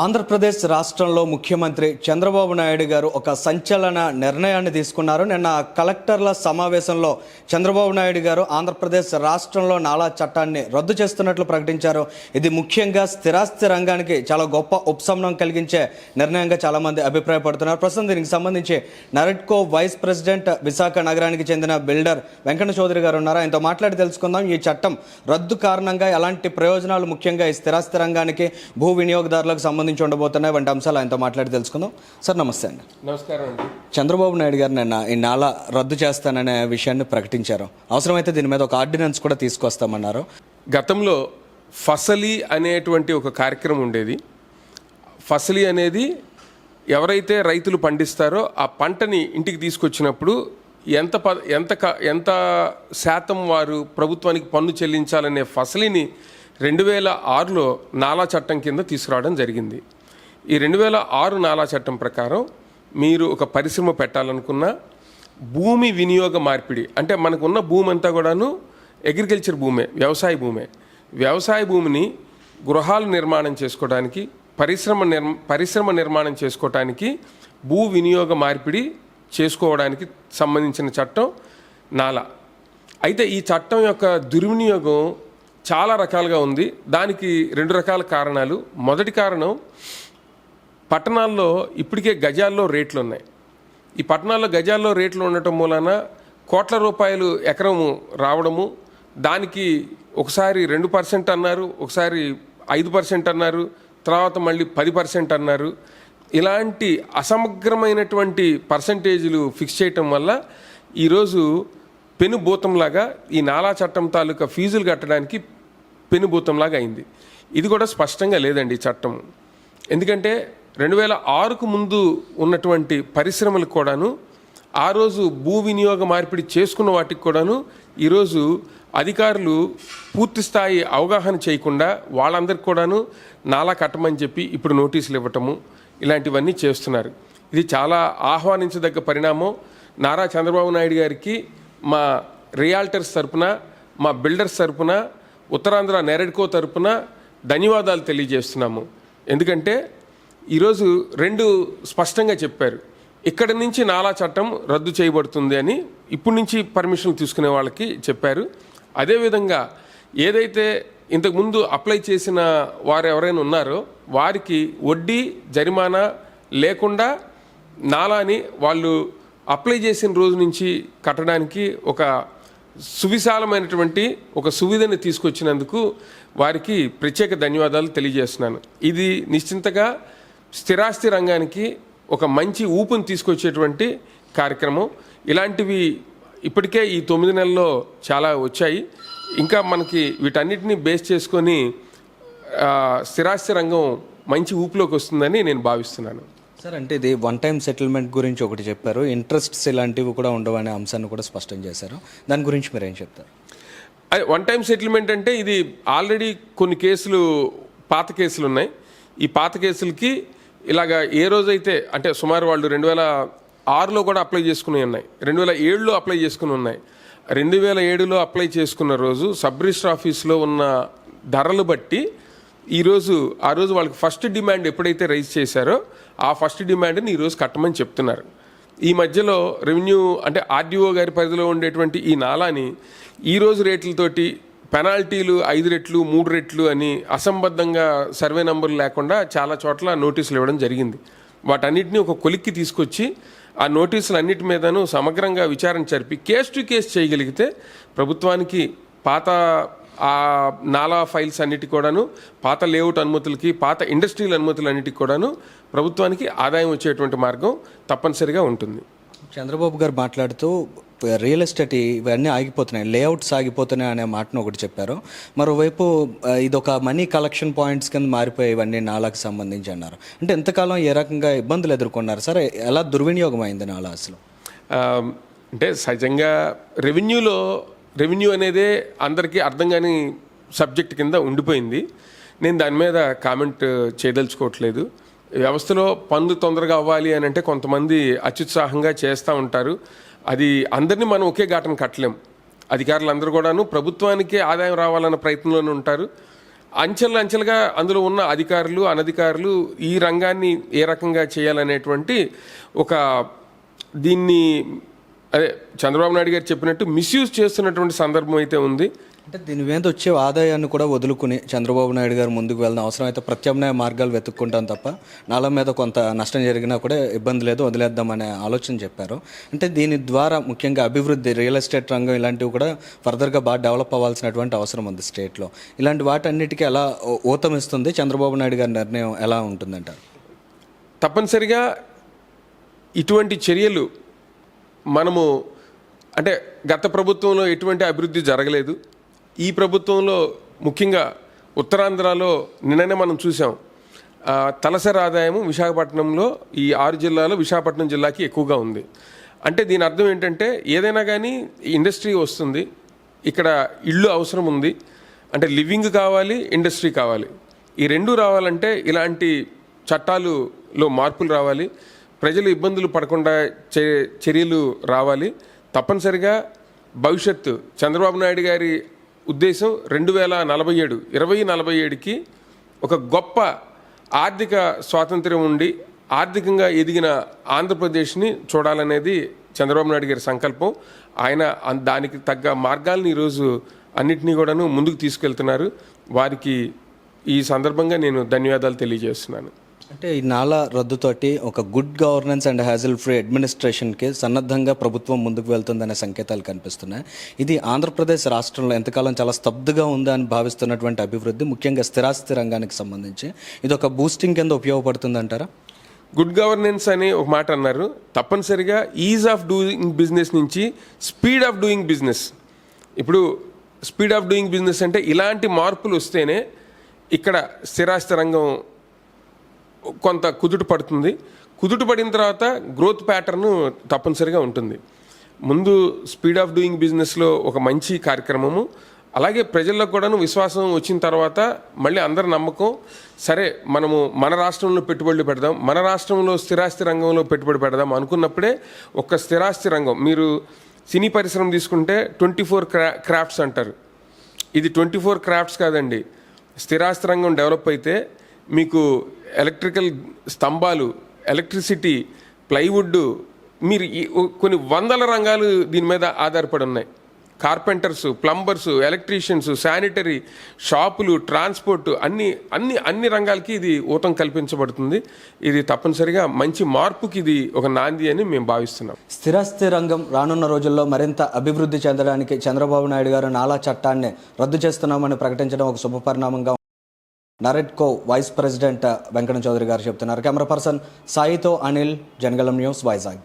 ఆంధ్రప్రదేశ్ రాష్ట్రంలో ముఖ్యమంత్రి చంద్రబాబు నాయుడు గారు ఒక సంచలన నిర్ణయాన్ని తీసుకున్నారు. నిన్న కలెక్టర్ల సమావేశంలో చంద్రబాబు నాయుడు గారు ఆంధ్రప్రదేశ్ రాష్ట్రంలో నాలా చట్టాన్ని రద్దు చేస్తున్నట్లు ప్రకటించారు. ఇది ముఖ్యంగా స్థిరాస్తి రంగానికి చాలా గొప్ప ఉపశమనం కలిగించే నిర్ణయంగా చాలామంది అభిప్రాయపడుతున్నారు. ప్రస్తుతం దీనికి సంబంధించి నరెట్కో వైస్ ప్రెసిడెంట్ విశాఖ నగరానికి చెందిన బిల్డర్ వెంకట చౌదరి గారు ఉన్నారు. ఆయనతో మాట్లాడి తెలుసుకుందాం. ఈ చట్టం రద్దు కారణంగా ఎలాంటి ప్రయోజనాలు ముఖ్యంగా ఈ స్థిరాస్తి రంగానికి భూ వినియోగదారులకు సంబంధించి ఉండబోతున్నాయి. వంటి అంశాలు ఆయనతో మాట్లాడి తెలుసుకుందాం. సార్ నమస్తే అండి. నమస్కారం అండి. చంద్రబాబు నాయుడు గారు నిన్న ఈ నాలా రద్దు చేస్తాననే విషయాన్ని ప్రకటించారు. అవసరమైతే దీని మీద ఒక ఆర్డినెన్స్ కూడా తీసుకొస్తామన్నారు. గతంలో ఫసలి అనేటువంటి ఒక కార్యక్రమం ఉండేది. ఫసలి అనేది ఎవరైతే రైతులు పండిస్తారో ఆ పంటని ఇంటికి తీసుకొచ్చినప్పుడు ఎంత ప ఎంత ఎంత శాతం వారు ప్రభుత్వానికి పన్ను చెల్లించాలనే ఫసలిని రెండు వేల ఆరులో నాలా చట్టం కింద తీసుకురావడం జరిగింది. ఈ రెండు వేల ఆరు నాలా చట్టం ప్రకారం మీరు ఒక పరిశ్రమ పెట్టాలనుకున్నా భూమి వినియోగ మార్పిడి అంటే మనకున్న భూమి అంతా కూడాను అగ్రికల్చర్ భూమే వ్యవసాయ భూమే. వ్యవసాయ భూమిని గృహాలు నిర్మాణం చేసుకోవడానికి పరిశ్రమ నిర్మ పరిశ్రమ నిర్మాణం చేసుకోవడానికి భూ వినియోగ మార్పిడి చేసుకోవడానికి సంబంధించిన చట్టం నాలా. అయితే ఈ చట్టం యొక్క దుర్వినియోగం చాలా రకాలుగా ఉంది. దానికి రెండు రకాల కారణాలు. మొదటి కారణం పట్టణాల్లో ఇప్పటికే గజాల్లో రేట్లు ఉన్నాయి ఈ పట్టణాల్లో గజాల్లో రేట్లు ఉండటం మూలాన కోట్ల రూపాయలు ఎకరము రావడము దానికి ఒకసారి రెండు పర్సెంట్ అన్నారు ఒకసారి ఐదు పర్సెంట్ అన్నారు తర్వాత మళ్ళీ పది పర్సెంట్ అన్నారు. ఇలాంటి అసమగ్రమైనటువంటి పర్సంటేజీలు ఫిక్స్ చేయటం వల్ల ఈరోజు పెనుభూతంలాగా ఈ నాలా చట్టం తాలూకా ఫీజులు కట్టడానికి పెనుభూతంలాగా అయింది. ఇది కూడా స్పష్టంగా లేదండి చట్టం ఎందుకంటే రెండు వేల ఆరుకు ముందు ఉన్నటువంటి పరిశ్రమలకు కూడాను ఆ రోజు భూ వినియోగ మార్పిడి చేసుకున్న వాటికి కూడాను ఈరోజు అధికారులు పూర్తి స్థాయి అవగాహన చేయకుండా వాళ్ళందరికీ కూడాను నాలా కట్టమని చెప్పి ఇప్పుడు నోటీసులు ఇవ్వటము ఇలాంటివన్నీ చేస్తున్నారు. ఇది చాలా ఆహ్వానించదగ్గ పరిణామం. నారా చంద్రబాబు నాయుడు గారికి మా రియాల్టర్స్ తరపున మా బిల్డర్స్ తరపున ఉత్తరాంధ్ర నెరడ్కో తరపున ధన్యవాదాలు తెలియజేస్తున్నాము. ఎందుకంటే ఈరోజు రెండు స్పష్టంగా చెప్పారు. ఇక్కడి నుంచి నాలా చట్టం రద్దు చేయబడుతుంది అని ఇప్పటి నుంచి పర్మిషన్ తీసుకునే వాళ్ళకి చెప్పారు. అదేవిధంగా ఏదైతే ఇంతకుముందు అప్లై చేసిన వారు ఎవరైనా ఉన్నారో వారికి వడ్డీ జరిమానా లేకుండా నాలాని వాళ్ళు అప్లై చేసిన రోజు నుంచి కట్టడానికి ఒక సువిశాలమైనటువంటి ఒక సువిధని తీసుకొచ్చినందుకు వారికి ప్రత్యేక ధన్యవాదాలు తెలియజేస్తున్నాను. ఇది నిశ్చింతగా స్థిరాస్తి రంగానికి ఒక మంచి ఊపును తీసుకొచ్చేటువంటి కార్యక్రమం. ఇలాంటివి ఇప్పటికే ఈ తొమ్మిది నెలల్లో చాలా వచ్చాయి. ఇంకా మనకి వీటన్నిటిని బేస్ చేసుకొని స్థిరాస్తి రంగం మంచి ఊపులోకి వస్తుందని నేను భావిస్తున్నాను. సార్ అంటే ఇది వన్ టైం సెటిల్మెంట్ గురించి ఒకటి చెప్పారు. ఇంట్రెస్ట్స్ ఇలాంటివి కూడా ఉండవనే అంశాన్ని కూడా స్పష్టం చేశారు. దాని గురించి మీరు ఏం చెప్తారు వన్ టైం సెటిల్మెంట్ అంటే ఇది ఆల్రెడీ కొన్ని కేసులు పాత కేసులు ఉన్నాయి. ఈ పాత కేసులకి ఇలాగా ఏ రోజైతే అంటే సుమారు వాళ్ళు రెండు వేల ఆరులో కూడా అప్లై చేసుకుని ఉన్నాయి. రెండు వేల ఏడులో అప్లై చేసుకుని ఉన్నాయి. రెండు వేల ఏడులో అప్లై చేసుకున్న రోజు సబ్ రిజిస్టర్ ఆఫీస్లో ఉన్న ధరలు బట్టి ఈరోజు ఆ రోజు వాళ్ళకి ఫస్ట్ డిమాండ్ ఎప్పుడైతే రైజ్ చేశారో ఆ ఫస్ట్ డిమాండ్ని ఈరోజు కట్టమని చెప్తున్నారు. ఈ మధ్యలో రెవెన్యూ అంటే ఆర్డీఓ గారి పరిధిలో ఉండేటువంటి ఈ నాలాని ఈరోజు రేట్లతోటి పెనాల్టీలు ఐదు రెట్లు మూడు రెట్లు అని అసంబద్ధంగా సర్వే నంబర్లు లేకుండా చాలా చోట్ల నోటీసులు ఇవ్వడం జరిగింది. వాటన్నిటిని ఒక కొలిక్కి తీసుకొచ్చి ఆ నోటీసులు అన్నిటి మీదను సమగ్రంగా విచారణ జరిపి కేస్ టు కేస్ చేయగలిగితే ప్రభుత్వానికి పాత ఆ నాలా ఫైల్స్ అన్నిటి కూడాను పాత లేఅవుట్ అనుమతులకి పాత ఇండస్ట్రియల్ అనుమతులు అన్నిటికి కూడాను ప్రభుత్వానికి ఆదాయం వచ్చేటువంటి మార్గం తప్పనిసరిగా ఉంటుంది. చంద్రబాబు గారు మాట్లాడుతూ రియల్ ఎస్టేట్ ఇవన్నీ ఆగిపోతున్నాయి లేఅవుట్స్ ఆగిపోతున్నాయి అనే మాటను ఒకటి చెప్పారు. మరోవైపు ఇదొక మనీ కలెక్షన్ పాయింట్స్ కింద మారిపోయి ఇవన్నీ నాలాకు సంబంధించి అన్నారు. అంటే ఎంతకాలం ఏ రకంగా ఇబ్బందులు ఎదుర్కొన్నారు? సరే ఎలా దుర్వినియోగం అయింది నాలా అసలు? అంటే సహజంగా రెవెన్యూలో రెవెన్యూ అనేదే అందరికీ అర్థం కాని సబ్జెక్ట్ కింద ఉండిపోయింది. నేను దాని మీద కామెంట్ చేయదలుచుకోవట్లేదు. వ్యవస్థలో పనులు తొందరగా అవ్వాలి అని అంటే కొంతమంది అత్యుత్సాహంగా చేస్తూ ఉంటారు. అది అందరినీ మనం ఒకే ఘాటను కట్టలేం. అధికారులందరూ కూడాను ప్రభుత్వానికే ఆదాయం రావాలన్న ప్రయత్నంలోనే ఉంటారు. అంచెలు అంచెలుగా అందులో ఉన్న అధికారులు అనధికారులు ఈ రంగాన్ని ఏ రకంగా చేయాలనేటువంటి ఒక దీన్ని అదే చంద్రబాబు నాయుడు గారు చెప్పినట్టు మిస్యూజ్ చేస్తున్నటువంటి సందర్భం అయితే ఉంది. అంటే దీని మీద వచ్చే ఆదాయాన్ని కూడా వదులుకుని చంద్రబాబు నాయుడు గారు ముందుకు వెళ్దాం. అవసరం అయితే ప్రత్యామ్నాయ మార్గాలు వెతుక్కుంటాం తప్ప నాల మీద కొంత నష్టం జరిగినా కూడా ఇబ్బంది లేదు వదిలేద్దామనే ఆలోచన చెప్పారు. అంటే దీని ద్వారా ముఖ్యంగా అభివృద్ధి రియల్ ఎస్టేట్ రంగం ఇలాంటివి కూడా ఫర్దర్గా బాగా డెవలప్ అవ్వాల్సినటువంటి అవసరం ఉంది స్టేట్లో ఇలాంటి వాటన్నిటికీ ఎలా ఊతమిస్తుంది? చంద్రబాబు నాయుడు గారి నిర్ణయం ఎలా ఉంటుందంటారు? తప్పనిసరిగా ఇటువంటి చర్యలు మనము అంటే గత ప్రభుత్వంలో ఎటువంటి అభివృద్ధి జరగలేదు. ఈ ప్రభుత్వంలో ముఖ్యంగా ఉత్తరాంధ్రలో నిన్ననే మనం చూసాం తలసరి ఆదాయం విశాఖపట్నంలో ఈ ఆరు జిల్లాలో విశాఖపట్నం జిల్లాకి ఎక్కువగా ఉంది. అంటే దీని అర్థం ఏంటంటే ఏదైనా కానీ ఇండస్ట్రీ వస్తుంది. ఇక్కడ ఇల్లు అవసరం ఉంది. అంటే లివింగ్ కావాలి ఇండస్ట్రీ కావాలి. ఈ రెండు రావాలంటే ఇలాంటి చట్టాలులో మార్పులు రావాలి. ప్రజలు ఇబ్బందులు పడకుండా చే- చర్యలు రావాలి. తప్పనిసరిగా భవిష్యత్తు. చంద్రబాబు నాయుడు గారి ఉద్దేశం రెండు వేల నలభై ఏడు ఇరవై నలభై ఏడుకి ఒక గొప్ప ఆర్థిక స్వాతంత్ర్యం ఉండి ఆర్థికంగా ఎదిగిన ఆంధ్రప్రదేశ్ని చూడాలనేది చంద్రబాబు నాయుడు గారి సంకల్పం. ఆయన దానికి తగ్గ మార్గాల్ని ఈరోజు అన్నింటినీ కూడాను ముందుకు తీసుకెళ్తున్నారు. వారికి ఈ సందర్భంగా నేను ధన్యవాదాలు తెలియజేస్తున్నాను. అంటే ఈ నాలా రద్దుతోటి ఒక good governance and hassle free అడ్మినిస్ట్రేషన్కి సన్నద్ధంగా ప్రభుత్వం ముందుకు వెళ్తుందనే సంకేతాలు కనిపిస్తున్నాయి. ఇది ఆంధ్రప్రదేశ్ రాష్ట్రంలో ఎంతకాలం చాలా స్తబ్దుగా ఉందా అని భావిస్తున్నటువంటి అభివృద్ధి ముఖ్యంగా స్థిరాస్తి రంగానికి సంబంధించి. ఇది ఒక బూస్టింగ్ కింద ఉపయోగపడుతుందంటారా? గుడ్ గవర్నెన్స్ అని ఒక మాట అన్నారు. తప్పనిసరిగా ఈజ్ ఆఫ్ డూయింగ్ బిజినెస్ నుంచి స్పీడ్ ఆఫ్ డూయింగ్ బిజినెస్ ఇప్పుడు స్పీడ్ ఆఫ్ డూయింగ్ బిజినెస్ అంటే ఇలాంటి మార్పులు వస్తేనే ఇక్కడ స్థిరాస్తి రంగం కొంత కుదుట పడుతుంది. కుదుట పడిన తర్వాత గ్రోత్ ప్యాటర్న్ తప్పనిసరిగా ఉంటుంది. ముందు స్పీడ్ ఆఫ్ డూయింగ్ బిజినెస్లో ఒక మంచి కార్యక్రమము అలాగే ప్రజల్లో కూడాను విశ్వాసం వచ్చిన తర్వాత మళ్ళీ అందరి నమ్మకం సరే మనము మన రాష్ట్రంలో పెట్టుబడులు పెడదాం మన రాష్ట్రంలో స్థిరాస్తి రంగంలో పెట్టుబడి పెడదాం అనుకున్నప్పుడే ఒక స్థిరాస్తి రంగం మీరు సినీ పరిశ్రమ తీసుకుంటే ట్వంటీ ఫోర్ క్రా క్రాఫ్ట్స్ అంటారు. ఇది ట్వంటీ ఫోర్ క్రాఫ్ట్స్ కాదండి. స్థిరాస్తి రంగం డెవలప్ అయితే మీకు ఎలక్ట్రికల్ స్తంభాలు ఎలక్ట్రిసిటీ ప్లైవుడ్ మీరు ఈ- కొన్ని వందల రంగాలు దీని మీద ఆధారపడి ఉన్నాయి. కార్పెంటర్స్ ప్లంబర్స్ ఎలక్ట్రీషియన్స్ శానిటరీ షాపులు ట్రాన్స్పోర్ట్ అన్ని అన్ని అన్ని రంగాలకి ఇది ఊతం కల్పించబడుతుంది. ఇది తప్పనిసరిగా మంచి మార్పుకి ఇది ఒక నాంది అని మేము భావిస్తున్నాం. స్థిరాస్తి రంగం రానున్న రోజుల్లో మరింత అభివృద్ధి చెందడానికి చంద్రబాబు నాయుడు గారు నాలా చట్టాన్ని రద్దు చేస్తున్నామని ప్రకటించడం ఒక శుభపరిణామంగా నరెట్కో వైస్ ప్రెసిడెంట్ వెంకట చౌదరి గారు చెప్తున్నారు. కెమెరా పర్సన్ సాయితో అనిల్ జనగలం న్యూస్ వైజాగ్.